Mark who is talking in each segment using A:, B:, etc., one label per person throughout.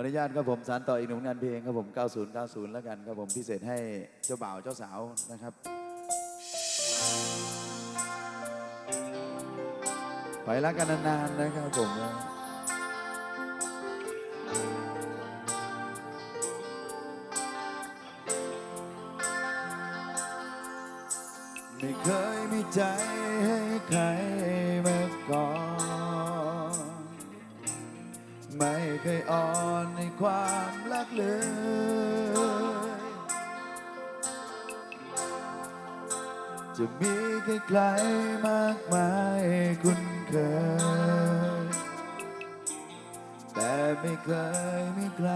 A: อนุญาตครับผมสารต่ออีกหนึ่งงานเพลงครับผม 9090 แล้วกันครับผมพิเศษให้เจ้าบ่าวเจ้าสาวนะครับ ไปรักกันนานๆนะครับผมไม่เคยมีใจให้ใคร เคยอ่อนในความรักเลยจะมีใครๆมากมายคุ้นเคย แต่ไม่เคยมีใคร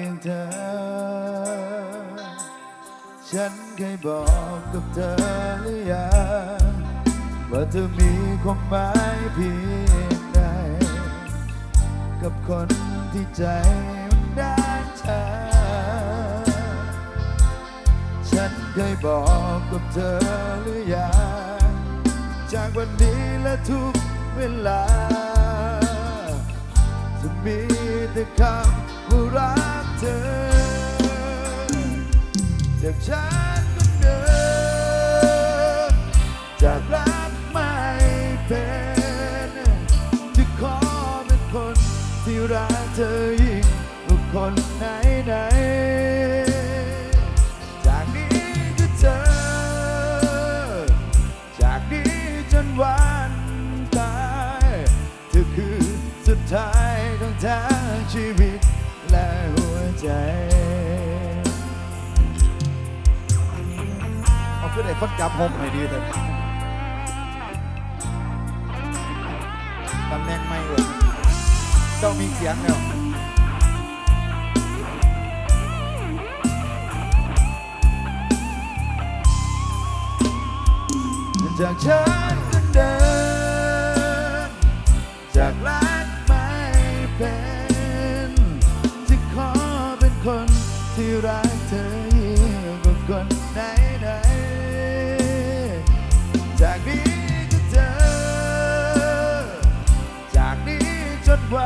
A: อย่างเธอ ฉันเคยบอกกับเธอหรือยังว่าเธอมีความหมายเพียงใดกับคน ที่ใจมันด้านชาฉันเคยบอกกับเธอหรือยังจากวันนี้และทุกเวลา จะมีแต่คำว่ารักเธอ จากฉันคนเดิมจากรักไม่เป็นจะขอเป็นคนที่รัก ธอยิ่งกว่าคนไหนไหนๆจากนี้ก็เธอ จากนี้จนวันตาย เธอคือสุดท้ายของทางชีวิตและหัวใจเอาขึ้นไอ้คนจับผมให้ดีเถอะตำแหน่งไม่เอ่ย เจ้ามีเสียงแล้วจากฉันค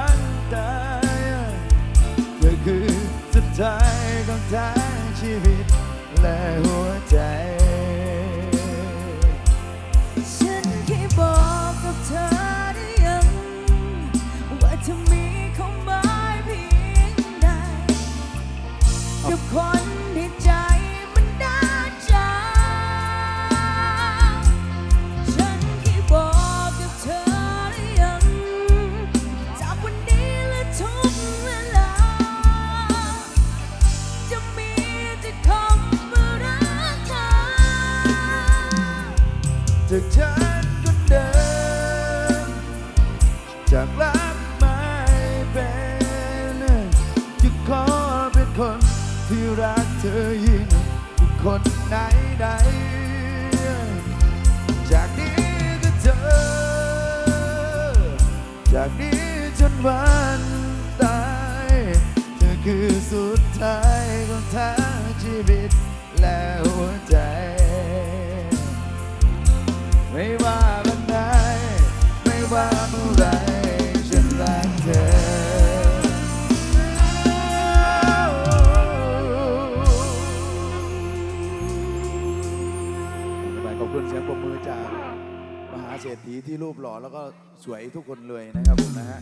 A: วันตายเธอคือสุดท้ายของทางชีวิตและหัวใจ
B: ที่รักเธอ
A: ยิ่งคนไหนใดๆจากนี้ก็เธอ จากนี้จนวันตาย เธอคือสุดท้ายของทางชีวิตและหัวใจ ไม่ว่าวันไหนไม่ว่าเมื่อไร คุณเสียงปรบมือจากมหาเศรษฐีที่รูปหล่อแล้วก็สวยทุกคนเลยนะครับผมนะฮะ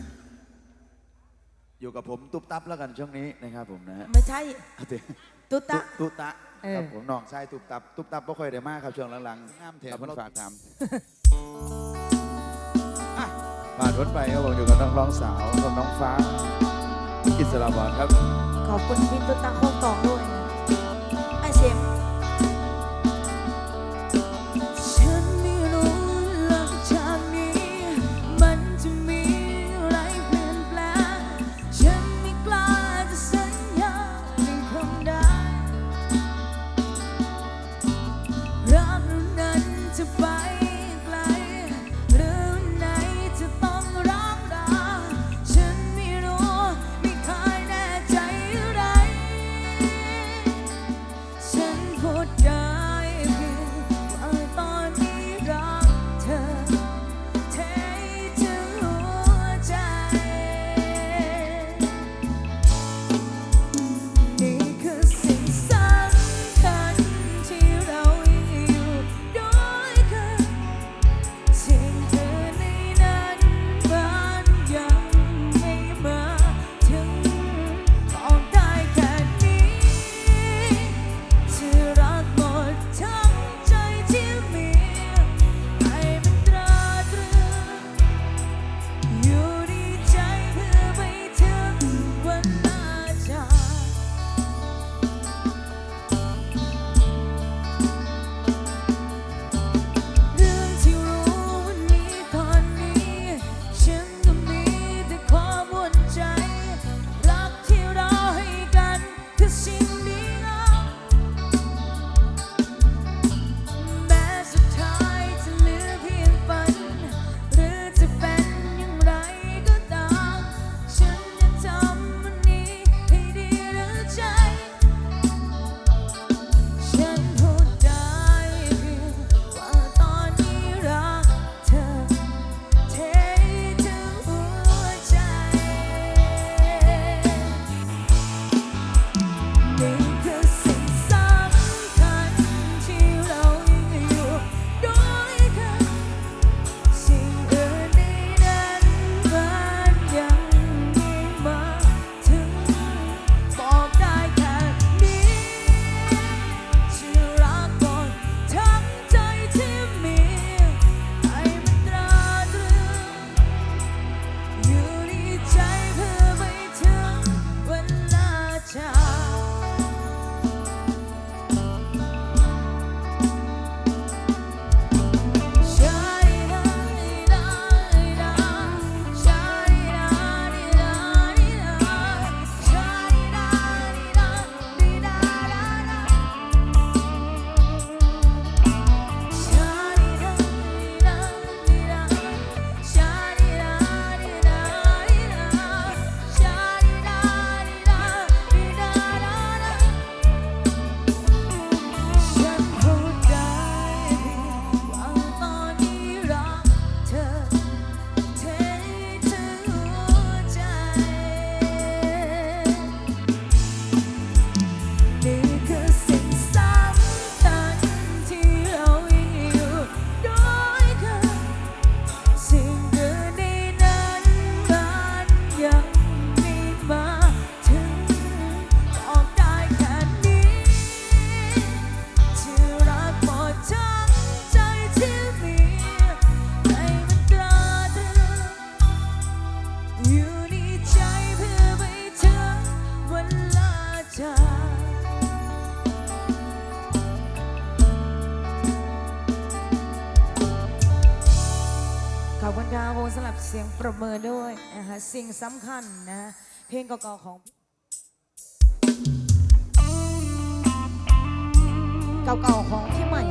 A: อยู่กับผมตุ๊บตับแล้วกันช่วงนี้นะครับผมนะฮะ
B: ไม่ใช่
A: เอาเถอะ
B: ตุ๊ตะ
A: ตุ๊ตะ
B: เออ
A: ครับผมน้องชายตุ๊บตับตุ๊บตับไม่ค่อยได้มากครับช่วงหลังๆ
C: งามแถ
A: ค
C: ม
A: รับเพิ่น
C: เรา
A: ฝากถามอะผ่านรถไปครับผมอยู่กับน้องร้องสาวกับน้องฟ้าอิสระบอดครับ
B: ขอบคุณพี่ตุ๊ตะโคกตองด้วย สำคัญนะเพลงเก่าๆของเก่าๆของพี่ใหม่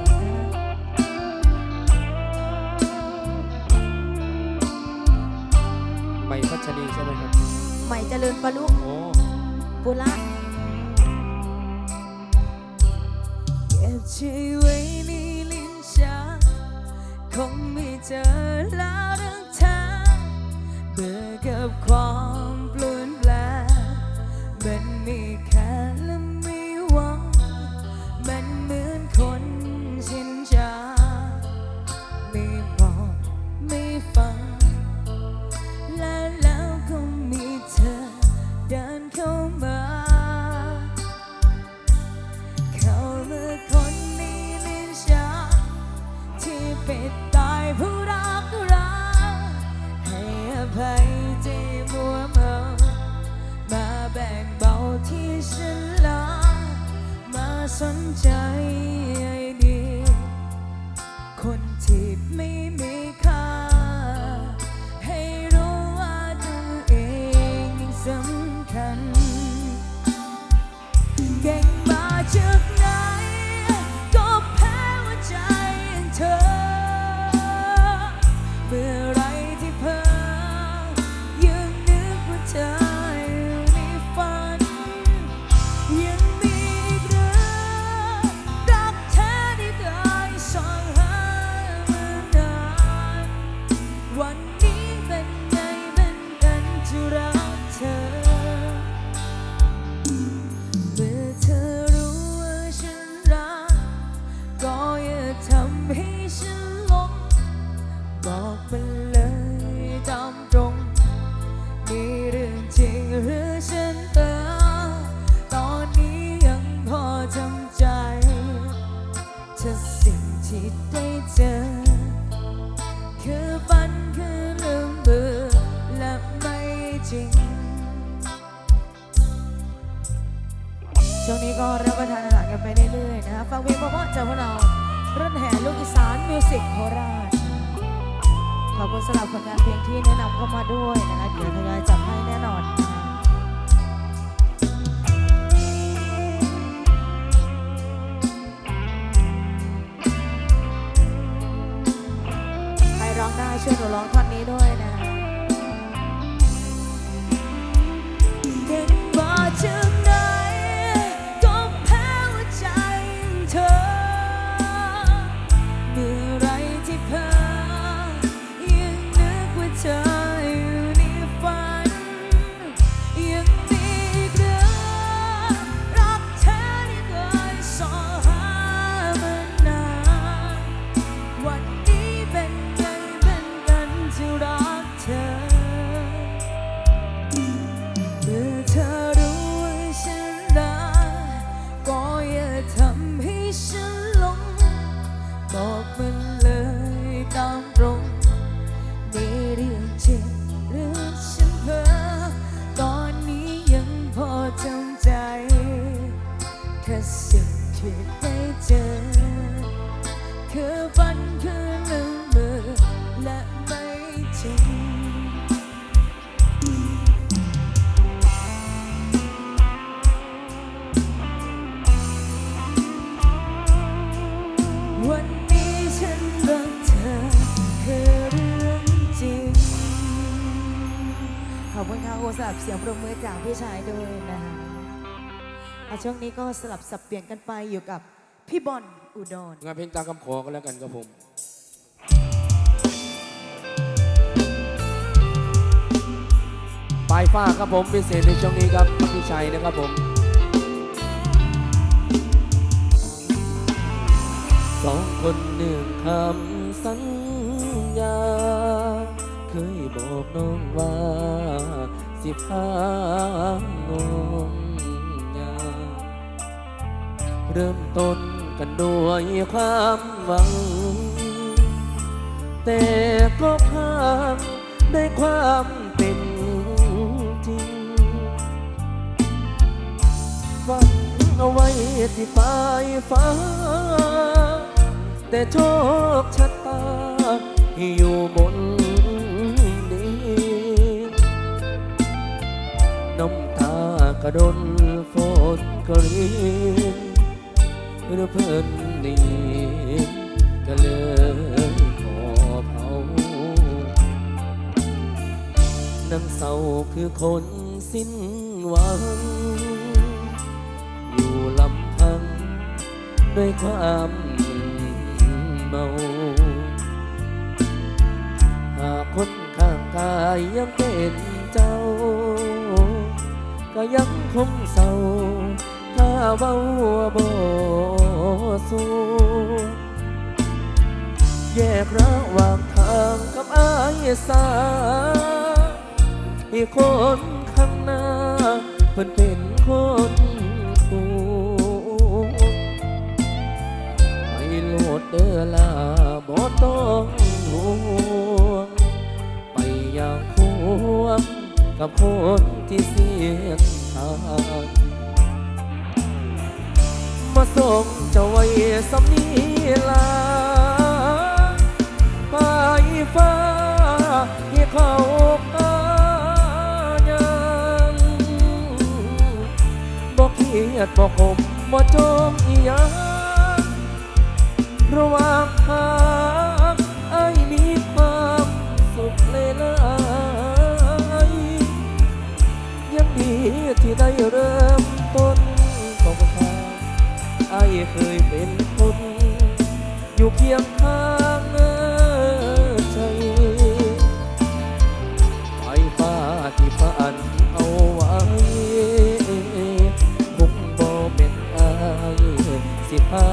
C: ใหม่พัชรีใช่ไหมครับ
B: ใหม่เจริญประลุกโอ้ปุระเก็บใจไว้ในลิ้นชาคงไม่เจอแล้ว of cross. สนใจ ช่วงนี้ก็สลับสับเปลี่ยนกันไปอยู่กับพี่บอลอุดร
C: งานเพลงตามคำขอกันแล้วกันครับผม ปลายฟ้าครับผมพิเศษในช่วงนี้ครับพี่ชัยนะครับผม สองคนหนึ่งคำสัญญา เคยบอกน้องว่าสิบห้างง เริ่มต้นกันด้วยความหวัง แต่ก็พังได้ความเป็นจริงฝันเอาไว้ที่ปลายฟ้า แต่โชคชะตาอยู่บนดินน้ำตากระดน เพิ่นนี่ก็เลยขอเผานังเศร้าคือคนสิ้นหวัง อยู่ลำพัง ด้วยความเมาหากคนข้างกายยังเป็นเจ้า ก็ยังคงเศร้า ถ้าเบาบ่ สู้ แยกระหว่างทางกับอายสาอีกคนข้างหน้าเพิ่นเป็นคนถูกไปโลดเดอลาบ่ต้องห่วงไปอย่างพวงกับคนที่เสียทางมาส่ง จ้าไว้สำนีลาไปฟ้าที่เขาพายังบอกเขียดบอกผมบ่จมอีหยังระหว่างทางไอ้มีความสุขเลยลายยังดีที่ได้เริ่ เคยเป็นคน อยู่เคียงข้างใจไฟฟ้าที่ฝันเอาไว้คงบ่เป็นอายสิพา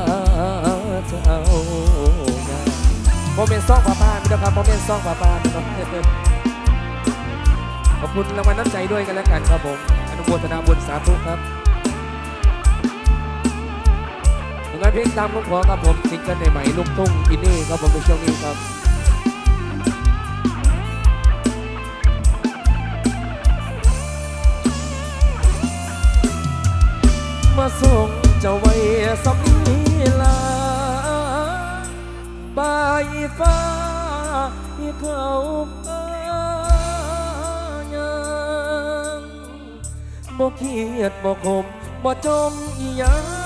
C: เจ้าโมเมนต์ซองป้าป้าไม่ต้องครับโมเมนต์ซองป้าป้านะครับขอบคุณรางวัลน้ำใจด้วยกันแล้วกันครับผมอนุโมทนาบุญสาธุครับ นเพลงตามคำขอครับผมซิงเกิลใหม่ลูกทุ่งอินนี่ครับผมในช่วงนี้ครับมาส่งเจ้าไว้สำนีลาบายฟ้าเขาพายังบ่เคียดบ่ขมบ่จมอีหยัง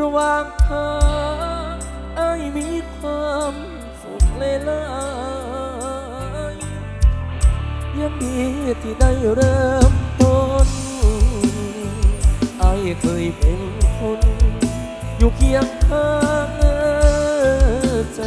C: ระหว่างทางไอ้มีความสุขเลยลายยังดีที่ได้เริ่มต้นไอ้เคยเป็นคน อยู่เคียงข้างใจ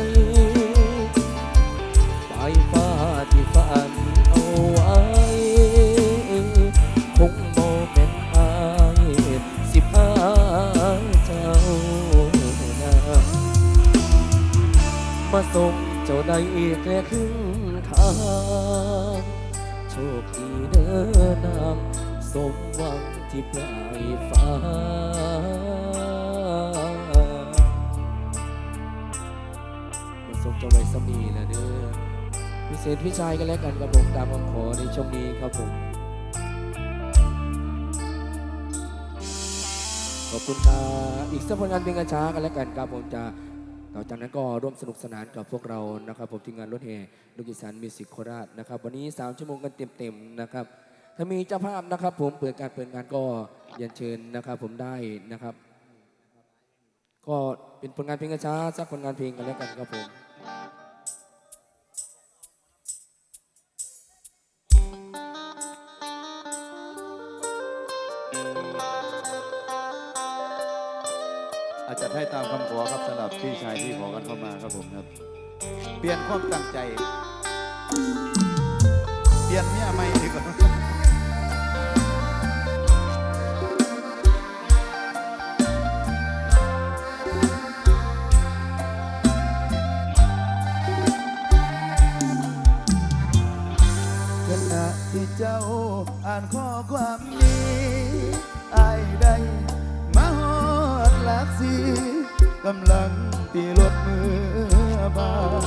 C: มาส่งเจ้าได้แค่ครึ่งทางโชคดีเดินนางสมหวังที่ปลายฟ้า มาส่งเจ้าไว้สมีแล้วเด้อพิเศษพี่ชายกันแล้วกันกับผมตามคำขอในช่วงนี้ครับผม ขอบคุณครับอีกสักผลงานเพลงกระช้ากันแล้วกันครับผมจะ ต่อจากนั้นก็ร่วมสนุกสนานกับพวกเรานะครับผมทีมงานรถแห่ลูกอีสานมิวสิกโคราชนะครับ วันนี้ 3 ชั่วโมงกันเต็มๆนะครับ ถ้ามีเจ้าภาพนะครับ ผมเปิดการเปิดงานก็เรียนเชิญนะครับ ผมได้นะครับ ก็เป็นผลงานเพลงกระช้าสักผลงานเพลงกันแล้วกันครับผม
A: อาจจะให้ตามคำขอครับสำหรับพี่ชายที่ขอกันเข้ามาครับผมครับ เปลี่ยนความตั้งใจ เปลี่ยนเมียใหม่ดีกว่า กำลังตีรถมือบาง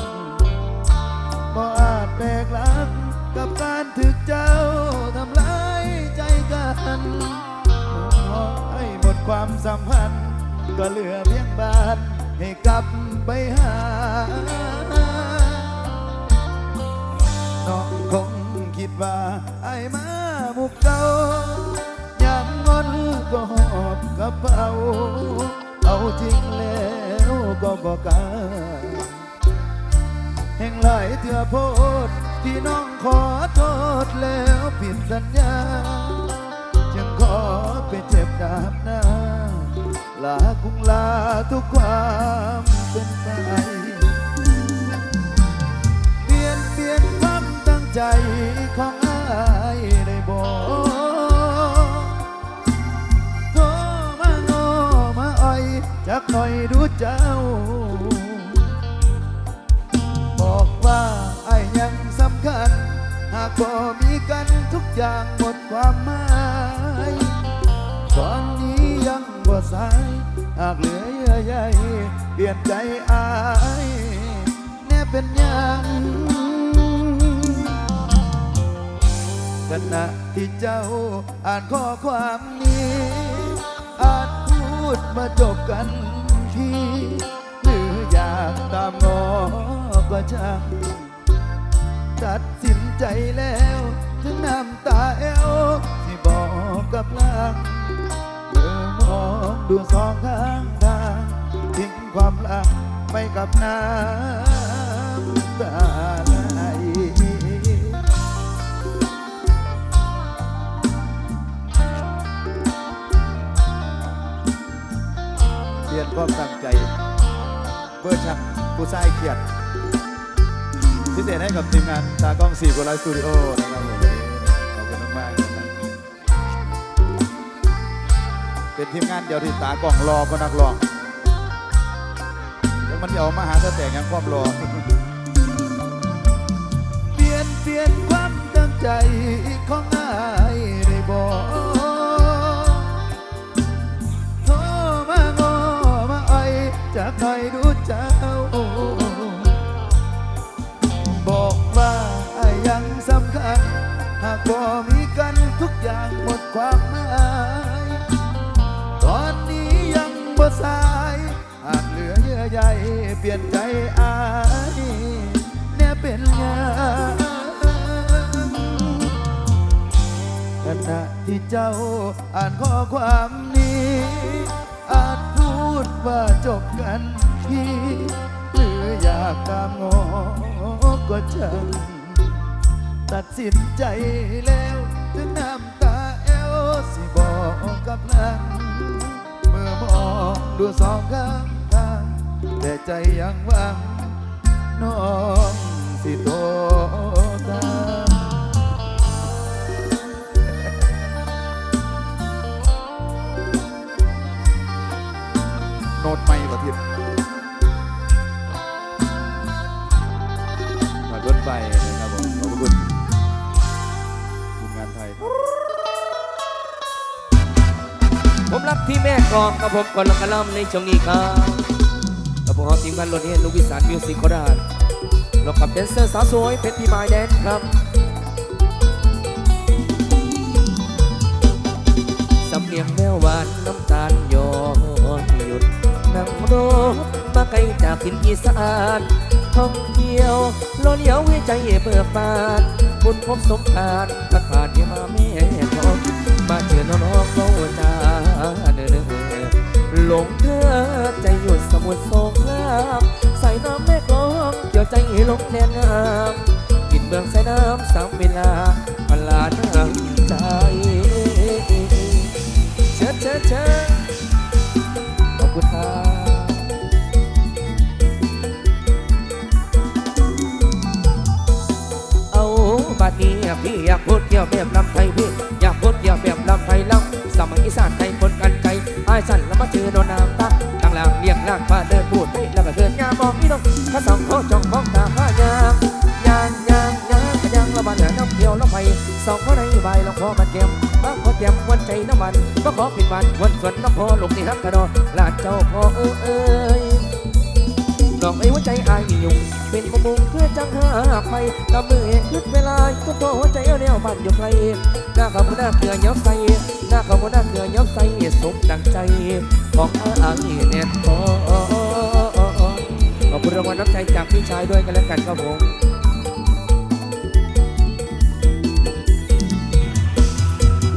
A: บ่อาจแตกลักกับการถึกเจ้าทำลายใจกันพอให้หมดความสัมพันธ์ ก็เหลือเพียงบาทให้กลับไปหาน้องคงคิดว่าไอ้มาบุกเจ้าอยางงอนก็หอบกระเป๋าเอาจริงแล้ว ก็บอกกันแห่งหลายเถื่อโพดที่น้องขอโทษแล้วผิดสัญญา จึงขอไปเจ็บดาบหน้า ลาคุงลาทุกความเป็นไปเปลี่ยนเปลี่ยนความตั้งใจของอาย จักหน่อยดูเจ้า บอกว่าไอ้ยังสำคัญ หากบ่มีกันทุกอย่างหมดความหมายตอนนี้ยังบ่สายหากเหลือเยื่อใยเปลี่ยนใจอายแน่เป็นยังขณะที่เจ้าอ่านข้อความนี้ ดมาจบกันทีหรืออยากตามงอก็ช่างตัดสินใจแล้ว ถึงน้ำตาเอวที่บอกกับลางเมื่อมองดูสองข้างทางทิ้งความลังไปกับน้ำตา ความตั้งใจเพื่อชักผู้ชายเขียดพิเศษให้กับทีมงานตากล้องสี่กไลฟ์สตูดิโอนะครับผมขอบคุณมากๆเป็นทีมงานเดียวที่ตากล้องรอก็นักร้องแล้วมันจะเอามาหาแต่แต่งยังความรอเปลี่ยนเปลี่ยนความตั้งใจของนาย หน่อยดูเจ้า บอกว่ายังสำคัญ หากบ่มีกันทุกอย่างหมดความหมายตอนนี้ยังบ่สาย หากเหลือเยื่อใยเปลี่ยนใจอายแน่เป็นหยังขณะที่เจ้าอ่านข้อความนี้ ว่าจบกันที่หรืออยากตามงอก็ช่างตัดสินใจแล้วถึงน้ำตาเอวสิบอกกับหลังเมื่อมองดูสองข้างทางแต่ใจยังหวังน้องสิโตตา โน้ตไม่ประทิศมาต้นไปนะครับผมขอบคุณทีมงานไทยครับ
C: ผมรักที่แม่กลองกับผมก่อนละกระลำในช่วงนี้ครับกับผมทีมงานรถเฮนลูกวิสานมิวสิกโคราชรวกับแดนเซอร์สาวสวยเพชรพีมายแดนครับสำเนียงแววหวานน้ำตาลยอ นั่งรถมาไกลจากทินอีสานท่องเที่ยวโลเลี้ยวให้ใจเบิกบานบุญพบสมทานถ้าขาดที่มาแม่ของมาเจอน้องเขาจาเด้อหลงเธอใจหยุดสมุทรสงครามใส่น้ำแม่กลองเกี่ยวใจลงแดนงามกินเบืองใส่น้ำสามเวลาาเขาหน้าเกลือย้อใส่หน้าเขาหน้าเกลือย้อใส่สมดังใจของอายแน่นพอขอบคุณรางวัลน้ำใจจากพี่ชายด้วยกันแล้วกันครับผม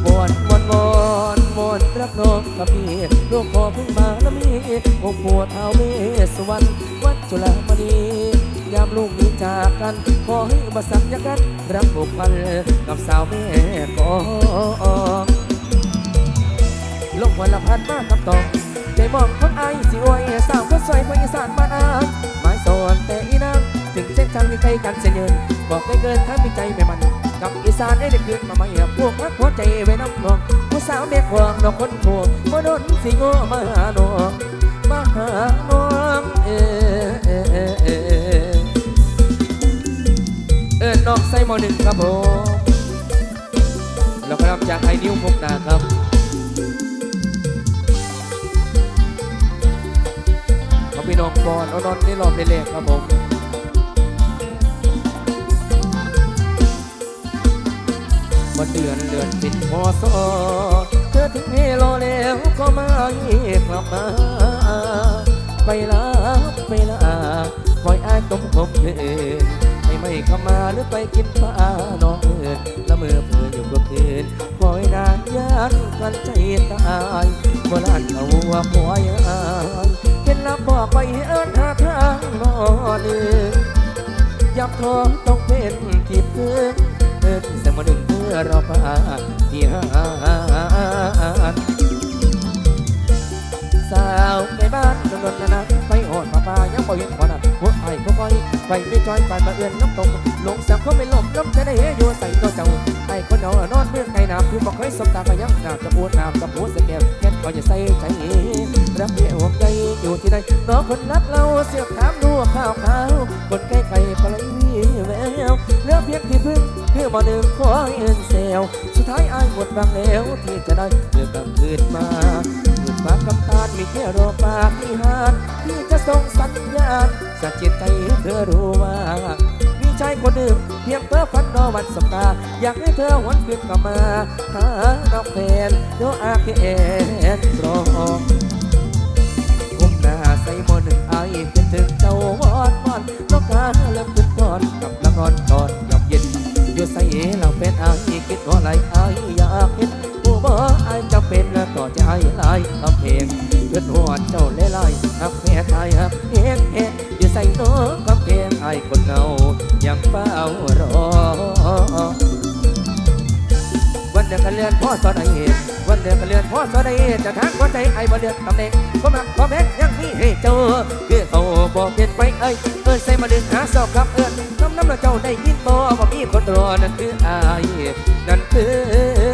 C: มวนมวนมวนมวนรักน้องกับพี่ลูกพอเพิ่งมาแล้วมีองค์ปู่ท้าเวสวรรณวัดจุฬามณี ยามลูกนี้จากกัน ขอให้มาสัญญากัน รักผูกพันกับสาวแม่กองลงวันละพันมากคำตอบใจมองคนไอายสิอวยสาวคนสวยคนอีสานมานอานหมายสอนแต่อีนางถึงเส้นทางมีใกล้กันเสียเยิน บอกได้เกินถ้ามีใจไม่มัน กับอีสานได้ได้คืนมาไม่พวกรักหัวใจไว้น้ำนองผู้สาวเด็กควงนอกคนโคบ่โดนสิโง่มาหาน้องมาหาน้องเออ มอหนึ่งครับผมเราก็รับจากไอ้นิ้วพกนาครับเขาพี่น้องบอลเอานอนนี่รอบเล็กๆครับผมวันเดือนเดือนปิดพอสอเธอถึงเฮโลแล้วก็ไม่กลับมา ไปลาไปลาคอยอ้ายต้มคมเพื่นให้ ไม่เข้ามาหรือไปกินปลาน้องเอินละเมอเพื่ออยู่ก็คืนคอยนานยานกันใจตายโบราณเขาว่าคอยอายเห็นแล้วบอกไปเอิ้นหาทางนอนเองยับท้องต้องเป็นที่พึ่งเอิ้นแสมาหนึ่งเพื่อเราพาที่หา อยไปไม่จอยปานมาเอื้อนน้ำตกลงสังเขาไม่หลบน้ำจะได้เฮอยู่ใส่ตัวเจ้าไอ้คนเอานอนเมื่อไงน้ำคือบอกเคยสบตาก็ยังน้ำจะปวดน้ำจะปวดสแกมแค่ก็จะใส่ใจรักเดียวใจอยู่ที่ใดน้องคนรักเราเสียบถามดูข่าวข่าวคนใกล้ไกลปลายวีแววเลือเพียงที่พึ่งคือบ่หนึ่งขอเอ็นเซลสุดท้ายอายหมดบางแล้วที่จะได้เดือกลับคืนมา หยุดมากำตาลมีแค่รอปาฏิหารที่จะส่งสัญญาณสัจจิตใจเธอรู้ว่ามีชายคนหนึ่งเพียงเพ้อฝันรอวันสบตาอยากให้เธอหวนคืนกลับมาหาน้องแฟนโยอาเคเอนรอก้มหน้าใส่หมอหนึ่งไอคิดถึงเจ้าวอนวอนนกกาเริ่มขึ้นก่อนกับละงอนตอนยามเย็นอยู่ใส่เราเป็นไอคิดว่าไรไออยากเห็น อใจไล่ลำเพลงเพื่อนหัวเจ้าเล่ไล่หักแม่ไทยหักเฮ็ดเฮ็ดอยู่ใส่โน้กับเพลงไอคนเงายังเฝ้ารอวันเดือนกันเลื่อนพ่อสอนไอเหตุวันเดือนกันเลื่อนพ่อสอนไอเหตุจะทางหัวใจไอ้บ่เลือกตำแหน่งก็มาขอแม้ยังมีให้เจอคือเขาบอกเปลี่ยนไปเอ้ยเอิ้นใส่มาเดึงหาสอบครับเอิ้นน้ำน้ำเราเจ้าได้ยินบ่ว่ามีคนรอนั่นคือไอายนั่นคือ